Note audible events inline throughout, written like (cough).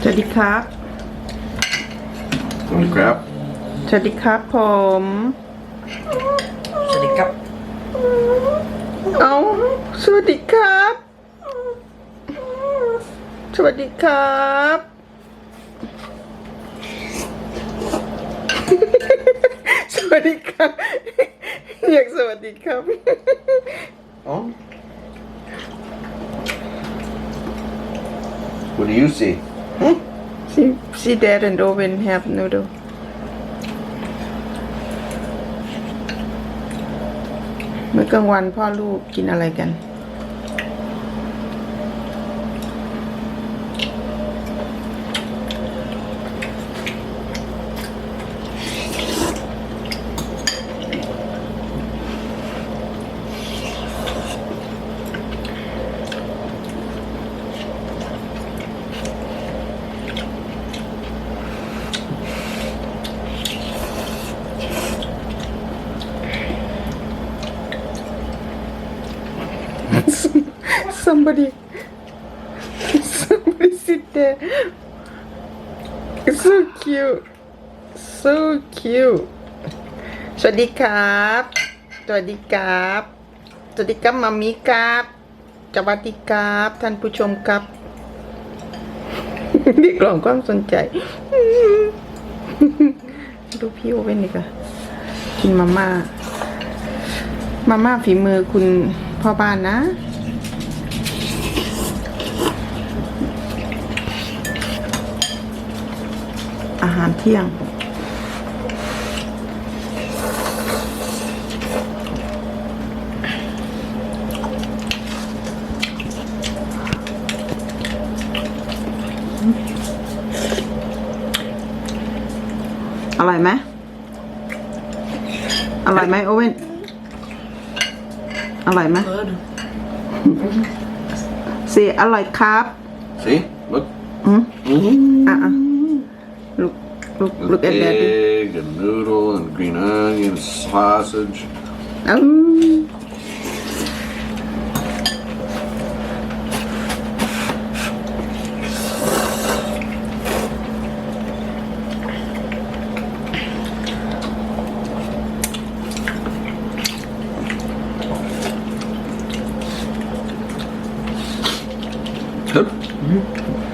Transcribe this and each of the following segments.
สวัสดีครับ Holy crap. สวัสดีครับผม สวัสดีครับ เอาสวัสดีครับ สวัสดีครับสวัสดีครับอยากสวัสดีครับ Oh. What do you see? See see dad and Owen have noodle เมื่อกลางวันพ่อลูกกินอะไรกัน somebody somebody sit there so cute so cute สวัสดีครับ สวัสดีครับ สวัสดีครับมามีครับสวัสดีครับ ท่านผู้ชมครับนี่กล่องความสนใจ ดูพี่โอเว่นดีกว่ากินมาม่า มาม่าฝีมือคุณพ่อบ้านนะ หารเที่ยง อร่อยไหมอร่อยไหมโอเว่นอร่อยไหมเออสิอร่อยครับ See? Look. อืม Mm-hmm. อะอะ Look, look at that. Egg and noodle and green onion, sausage. Um, oh. Good. Mm -hmm.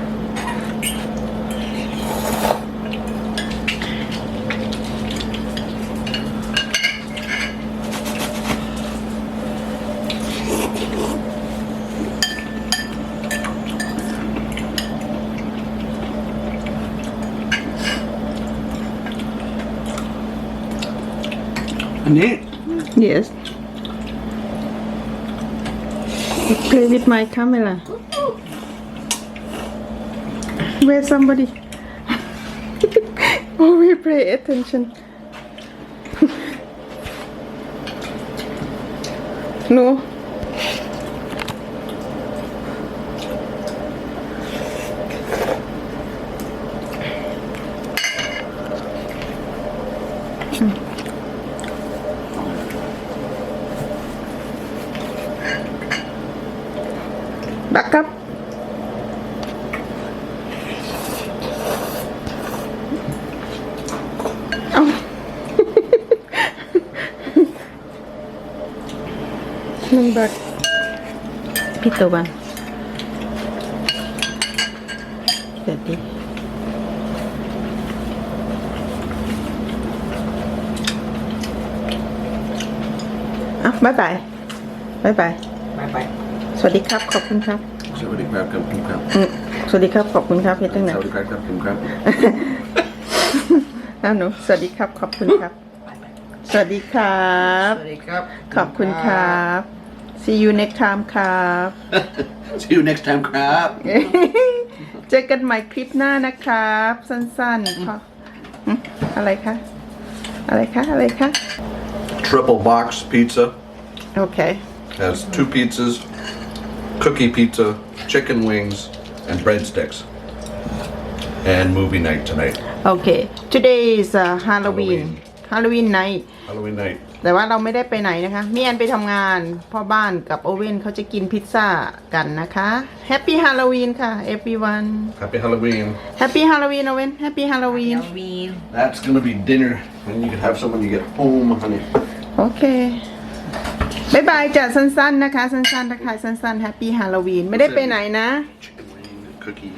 Neat. yes. Play with my camera. Where somebody? (laughs) Oh we pay attention. (laughs) No đắt cấp. Ông. (laughs) Nâng bật pito bang jadi à, bye bye. Bye bye. Bye bye. เดี๋ยวดิอะบ๊ายบายบ๊ายบายไปไปสวัสดีครับขอบคุณครับ Somebody grab come come come. อืมสวัสดีครับ ขอบคุณครับเพชรตั้งไหน Somebody grab come come come. อ้าวหนูสวัสดีครับ ขอบคุณครับ สวัสดีครับ สวัสดีครับ ขอบคุณครับ see you next time ครับ See you next time, crab. เจอกันใหม่คลิปหน้านะครับ สั้นๆพอหึอะไรคะ อะไรคะ อะไรคะ Triple box pizza โอเค has two pizzas, cookie pizza, chicken wings, and breadsticks. And movie night tonight. Okay today is uh, Halloween ฮาโลวีนไน Halloween night. แต่ว่าเราไม่ได้ไปไหนนะคะ มีแอนไปทำงาน พ่อบ้านกับโอเว่นเขาจะกินพิซซ่ากันนะคะแฮปปี้ฮาโลวีนค่ะ everyone Happy Halloween. แฮปปี้ฮาโลวีนโอเว่นแฮปปี้ฮาโลวีน ฮาโลวีน That's gonna be dinner, and you can have some when you get home, honey. โอเค บายบายจ้ะสั้นๆนะคะ สั้นๆทักทายสั้นๆแฮปปี้ฮาโลวีนไม่ได้ไปไหนนะ Chicken wing and cookie.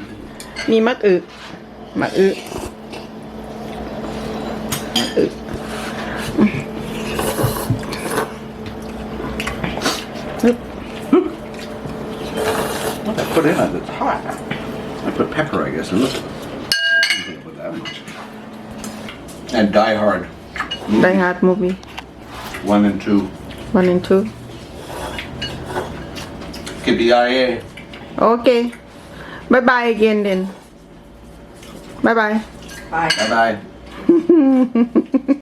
มีมะอึมะอึมะอึฮึบ What I put in it? It's hot. I put pepper, I guess, in it. You can't put that much. And Die Hard. Die Hard movie One and two. One and two. Could be IA. Okay. Bye bye again then. Bye bye. Bye. Bye (laughs) bye.